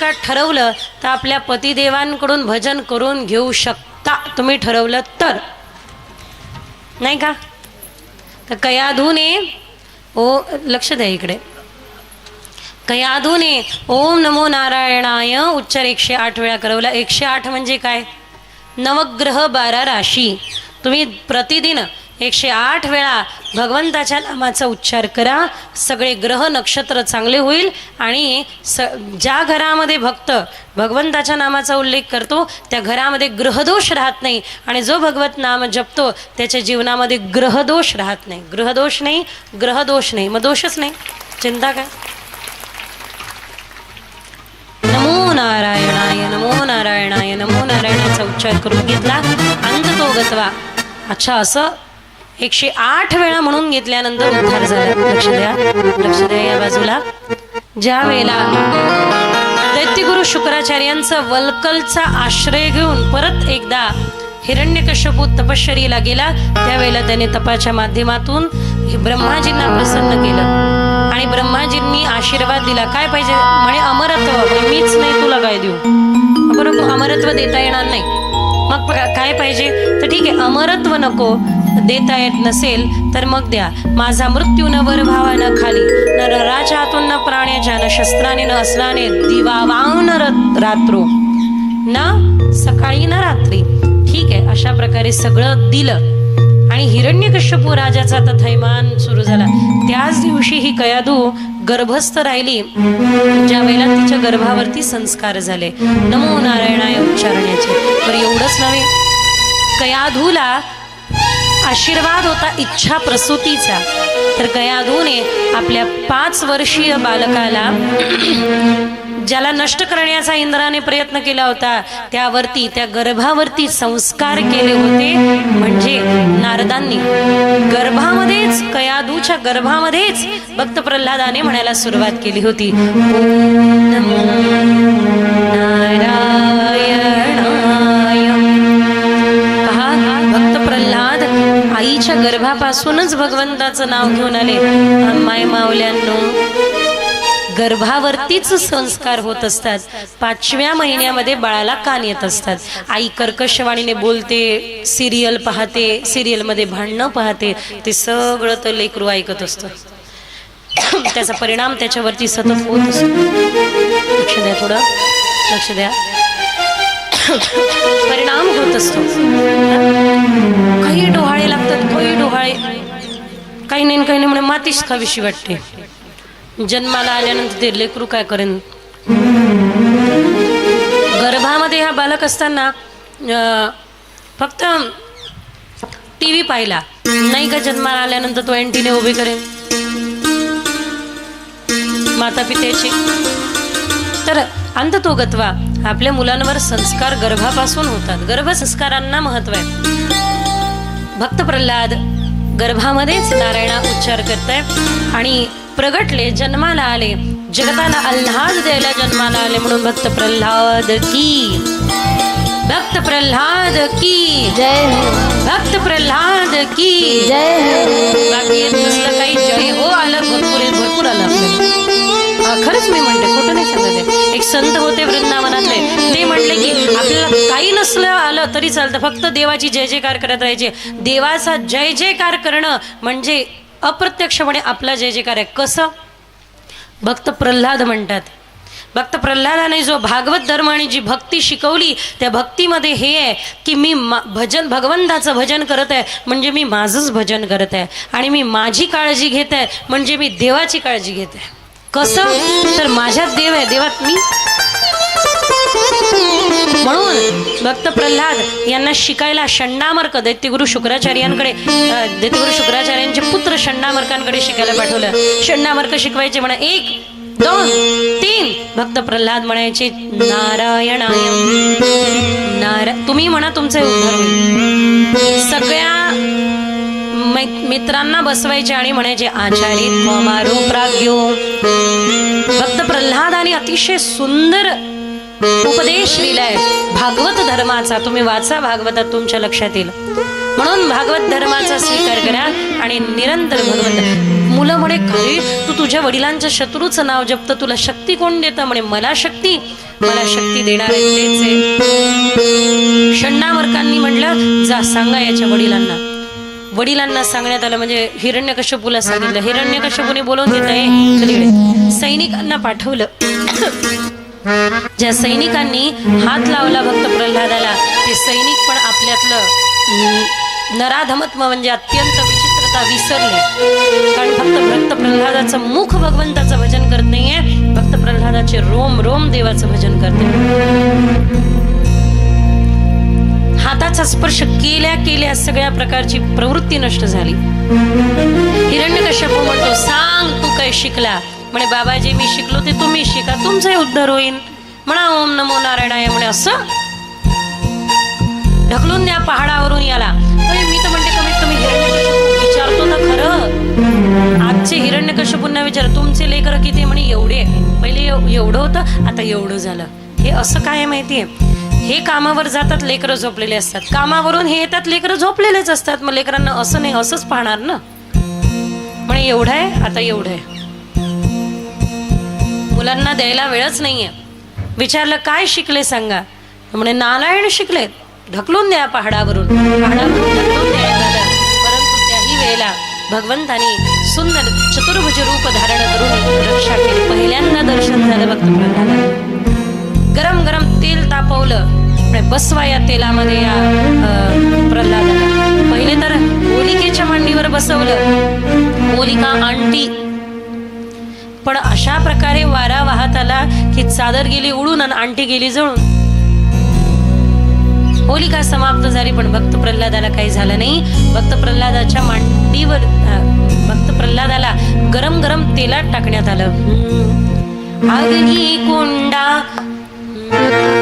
का ठरवलं तर आपल्या पतिदेवांकडून भजन करून घेऊ शकता. तुम्ही ठरवलं तर. नाही का? तर कयाधूने ओ लक्ष द्या इकडे. कयाधूने ओम नमो नारायणाय उच्चार एकशे आठ वेळा करवला. एकशे आठ म्हणजे काय? नवग्रह बारा राशी. तुम्ही प्रतिदिन एकशे आठ वेळा भगवंताच्या नामाचा उच्चार करा. सगळे ग्रह नक्षत्र चांगले होईल आणि स ज्या घरामध्ये भक्त भगवंताच्या नामाचा उल्लेख करतो त्या घरामध्ये ग्रहदोष राहत नाही. आणि जो भगवत नाम जपतो त्याच्या जीवनामध्ये ग्रहदोष राहत नाही. ग्रहदोष नाही ग्रहदोष नाही. मग दोषच नाही. चिंता काय नमो नारायणाय नमो नारायणाय नमो नारायणाचा उच्चार करून घेतला. अंत तो गतवा. अच्छा असं एकशे आठ वेळा म्हणून घेतल्यानंतर उद्धार झाला लक्ष द्या लक्ष द्या या बाजूला. ज्या वेळेला दैत्यगुरु शुक्राचार्यांचा वल्कलचा आश्रय घेऊन परत एकदा हिरण्यकश्यपू तपश्चरीला गेला त्यावेळेला त्याने तपाच्या माध्यमातून ब्रह्माजींना प्रसन्न केलं. आणि ब्रह्माजींनी आशीर्वाद दिला. काय पाहिजे? म्हणे अमरत्व. मीच नाही तुला काय देऊ? बरोबर अमरत्व देता येणार नाही. मग काय पाहिजे? तर ठीक आहे अमरत्व नको. देता येत नसेल तर मग द्या. माझा मृत्यू न वर भावा न खाली न राच्या हातून न प्राण्याच्या न शस्त्राने न असलाने दिवा वाहून र- रात्रो. न सकाळी न रात्री. ठीक आहे अशा प्रकारे सगळं दिलं. आणि हिरण्यकश्यपू राजाचा आता थैमान सुरू झाला. त्याच दिवशी ही कयादू गर्भस्थ राहिली. ज्या वेळेला तिच्या गर्भावरती संस्कार झाले. नमो नारायणाय उच्चारण्याचे. तर एवढंच नव्हे. कयाधूला आशीर्वाद होता इच्छा प्रसूतीचा. तर गयादूने आपल्या पाच वर्षीय बालकाला ज्याला नष्ट करण्याचा इंद्राने प्रयत्न केला होता त्यावरती त्या गर्भावरती संस्कार केले होते. म्हणजे नारदांनी गर्भामध्येच कयादूच्या गर्भामध्येच भक्त प्रल्हादाने म्हणायला सुरुवात केली होती. गर्भापासूनच भगवंताचं नाव घेऊन आले. माय मावल्यांनो गर्भावरतीच संस्कार होत असतात. पाचव्या महिन्यामध्ये बाळाला कान येत असतात. आई कर्कशवाणीने बोलते सिरियल पाहते सिरियलमध्ये भांडणं पाहते. ते सगळं तर लेकरू ऐकत असतं. त्याचा परिणाम त्याच्यावरती सतत होत असतो. लक्ष द्या थोडं. लक्ष द्या. परिणाम होत असतो. काही डोहाळे लागतात काही डोहाळे. काही नाही काही नाही म्हणे मातीच खावीशी वाटते. जन्माला आल्यानंतर ते लेकरू काय करेन? गर्भामध्ये हा बालक असताना फक्त टी व्ही पाहिला. नाही का जन्माला आल्यानंतर तो अँटीने उभी करेन? माता पित्याची तर अंत तो गतवा. आपल्या मुलांवर संस्कार गर्भापासून होतात. गर्भसंस्कारांना महत्त्व आहे. भक्त प्रल्हाद गर्भामध्येच नारायणा उच्चार करताय आणि प्रगटले जन्माला आले. जगताला आल्हाद द्यायला जन्माला आले म्हणून भक्त प्रल्हाद की. भक्त प्रल्हाद की. जय हो. भक्त प्रल्हाद की. जय हो. बाकी काही जय हो आलं भरपूर भरपूर आलं आपल्याला. खरंच मी म्हणते खोटं नाही सांगत आहे. एक संत होते वृंदावनातले. ते म्हणले की आपल्याला काही नसलं आलं तरी चालतं. फक्त देवाची जय जयकार करत राहायचे. देवाचा जय जयकार करणं म्हणजे अप्रत्यक्षपणे आपला जय जयकार आहे. कसं? भक्त प्रल्हाद म्हणतात. भक्त प्रल्हादाने जो भागवत धर्म आणि जी भक्ती शिकवली त्या भक्तीमध्ये हे आहे की मी मा भजन भगवंताचं भजन करत आहे म्हणजे मी माझंच भजन करत आहे. आणि मी माझी काळजी घेत आहे म्हणजे मी देवाची काळजी घेत आहे. कसं? तर माझ्यात देव आहे देवात मी. म्हणून भक्त प्रल्हाद यांना शिकायला षण्णामर्क दैत्यगुरु शुक्राचार्यांकडे दैत्यगुरु शुक्राचार्यांचे पुत्र षण्णामर्कांकडे शिकायला पाठवलं. षण्णामर्क शिकवायचे म्हणा एक दोन तीन. भक्त प्रल्हाद म्हणायचे नारायणाय नारा तुम्ही म्हणा तुमचे उद्धार सगळ्या मित्रांना बसवायचे आणि म्हणायचे आचारी मारो प्राग्यो भक्त प्रल्हादाने अतिशय सुंदर उपदेश लिहिलाय. भागवत धर्माचा तुम्ही वाचा भागवतात तुमच्या लक्षात येईल. म्हणून भागवत धर्माचा स्वीकार करा आणि निरंतर भगवत. मुलं म्हणे खरी तू तुझ्या वडिलांच्या शत्रूचं नाव जपत तुला शक्ती कोण देतं? म्हणे मला शक्ती मला शक्ती देणार तेच. म्हटलं जा सांगा याच्या वडिलांना. वडिलांना सांगण्यात आलं म्हणजे हिरण्यकश्यपूला सांगितलं. हिरण्यकश्यपूने बोलवून घेत आहे सैनिकांना पाठवलं. ज्या सैनिकांनी हात लावला भक्त प्रल्हादाला ते सैनिक पण आपल्यातलं नराधमत्व म्हणजे अत्यंत विचित्रता विसरले. कारण फक्त भक्त प्रल्हादाचं मुख भगवंताचं भजन करत नाहीये भक्त प्रल्हादाचे रोम रोम देवाचं भजन करते हाताचा स्पर्श केल्या केल्या सगळ्या प्रकारची प्रवृत्ती नष्ट झाली. हिरण्यकश्यप म्हणतो सांग तू काय शिकला? म्हणे बाबा जे मी शिकलो ते तुम्ही शिका तुमचाही उद्धार होईल म्हणा ओम नमो नारायणाय म्हणे असं ढकलून द्या पहाडावरून याला. अरे मी तर म्हणते कमीत कमी हिरण्यकश्यप विचारतो ना खरं. आजचे हिरण्यकश्यपूंना विचार तुमचे लेकर किती? म्हणे एवढे. पहिले एवढं होतं आता एवढं झालं. हे असं काय माहितीये? हे कामावर जातात लेकरं झोपलेले असतात. कामावरून हे येतात लेकरं झोपलेलेच असतात. मग लेकरांना असं नाही असंच पाहणार ना? म्हणे एवढं आहे आता एवढं आहे. मुलांना द्यायला वेळच नाहीये. विचारलं काय शिकले सांगा? म्हणे नारायण शिकले. ढकलून द्या पहाडावरून. पहाडावरून ढकलून द्या परंतु त्याही वेळेला भगवंतानी सुंदर चतुर्भुज रूप धारण करून रक्षा केली. पहिल्यांदा दर्शन झालं भक्त गरम गरम तेल तापवलं. बसवा या तेलामध्ये या प्रल्हादाला. पहिले तर होलिकेच्या मांडीवर बसवलं. होलिका आणटी पण अशा प्रकारे वारा वाहत आला की चादर गेली उडून आणि आणटी गेली जळून. होलिका समाप्त झाली पण भक्त प्रल्हादाला काही झालं नाही. भक्त प्रल्हादाच्या मांडीवर भक्त प्रल्हादाला गरम गरम तेलात टाकण्यात आलं. अग्नी कोंडा घातला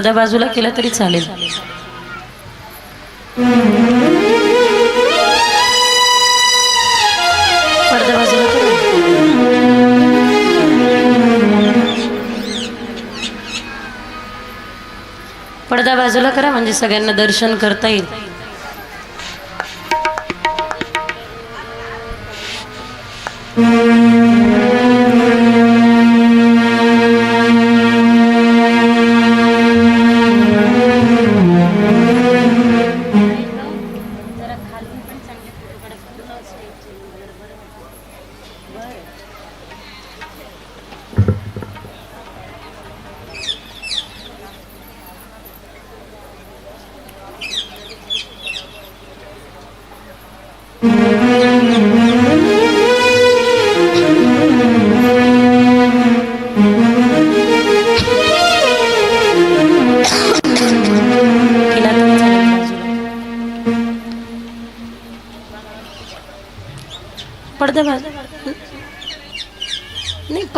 पडदा बाजूला केला तरी चालेल पडदा बाजूला करा. पडदा बाजूला करा म्हणजे सगळ्यांना दर्शन करता येईल केला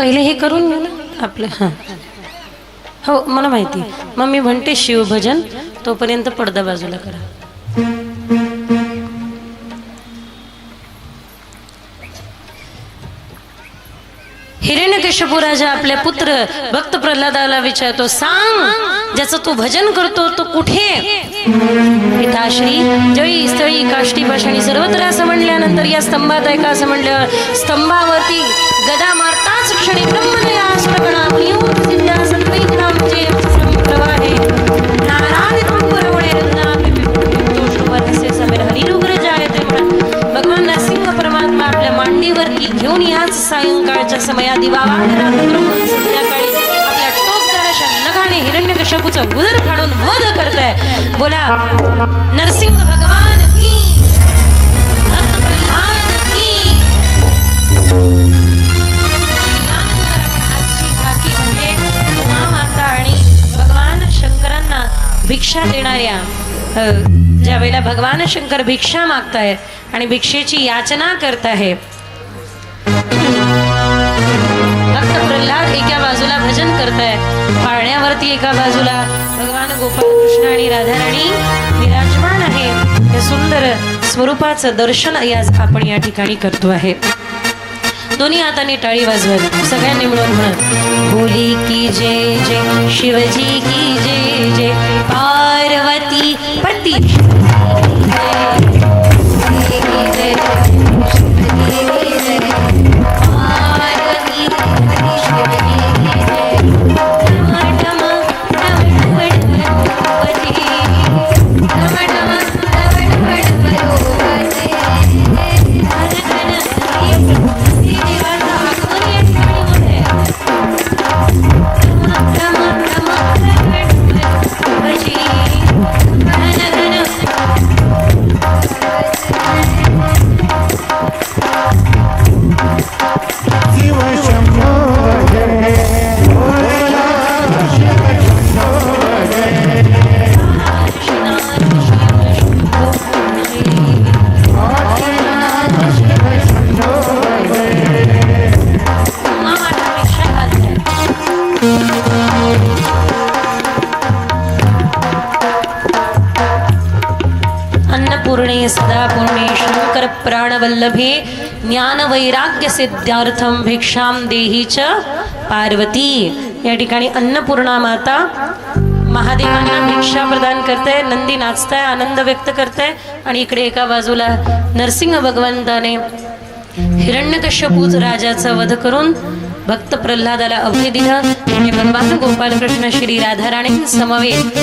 पहिले हे करून घेऊ ना आपलं. हां हो मला माहिती. मग मी म्हणते शिवभजन तोपर्यंत पडदा बाजूला करा. हिरण्यकेशपू राजा आपल्या पुत्र भक्त प्रल्हादाला विचारतो सांग ज्याचं तू भजन करतो तो कुठे? पिताश्री जळी स्थळी काष्टी पाषाणी सर्वत्र असं म्हणल्यानंतर या स्तंभात आहे का असं म्हणलं स्तंभावरती गदा मारताच क्षणी ब्रह्मदया श्रवणा मुनियोत सिद्धा सत्वैकनामचे प्रवाहे नारायण पुरवणे रत्नाभिषेक समेर हरिरुग्र जायते म्हणा भगवान नरसिंह परमात्मा आपल्या मांडीवरती घेऊन याच सायंकाळच्या समया दिवावा संध्याकाळी आपल्या टोक जराशा नखाने उदर काढून वध करताय. बोला नरसिंह भगवान भिक्षा देणाऱ्या ज्या वेळेला भगवान शंकर भिक्षा मागतायत आणि भिक्षेची याचना करताय भक्त प्रल्हाद एका बाजूला भजन करताय पाळण्यावरती एका बाजूला भगवान गोपाल कृष्ण आणि राधाराणी विराजमान आहे हे सुंदर स्वरूपाचं दर्शन आज आपण या ठिकाणी करतो आहे. दोन्ही हाताने टाळी वाजवत सगळ्यांनी मिळून म्हणत बोली की जय जय शिवजी की जय जय पार्वती पती. लभे ज्ञान वैराग्य सिद्धार्थम भिक्षाम देही च पार्वती. या ठिकाणी अन्नपूर्णा माता महादेवांना भिक्षा प्रदान करते नंदी नाचताय आनंद व्यक्त करते आणि इकडे एका बाजूला नरसिंह भगवंताने हिरण्यकश्यपूज राजाचा वध करून भक्त प्रल्हादाला अभय दिलं. आणि भगवान गोपालकृष्ण श्री राधाराणी समवेत.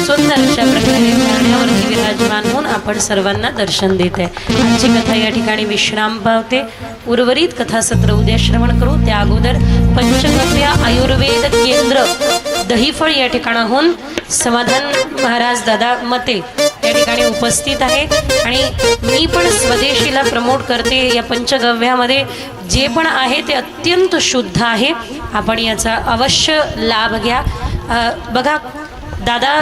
सुंदर अशा प्रकारे धरण्यावरती विराजमान होऊन आपण सर्वांना दर्शन देत. आहे आजची कथा या ठिकाणी विश्राम पावते. उर्वरित कथासत्र उद्या श्रवण करू. त्या अगोदर पंचगव्य आयुर्वेद केंद्र दहीफळ या ठिकाणाहून समाधान महाराज दादा मते या ठिकाणी उपस्थित आहे. आणि मी पण स्वदेशीला प्रमोट करते या पंचगव्यामध्ये. जे पण आहे ते अत्यंत शुद्ध आहे. आपण याचा अवश्य लाभ घ्या. बघा दादा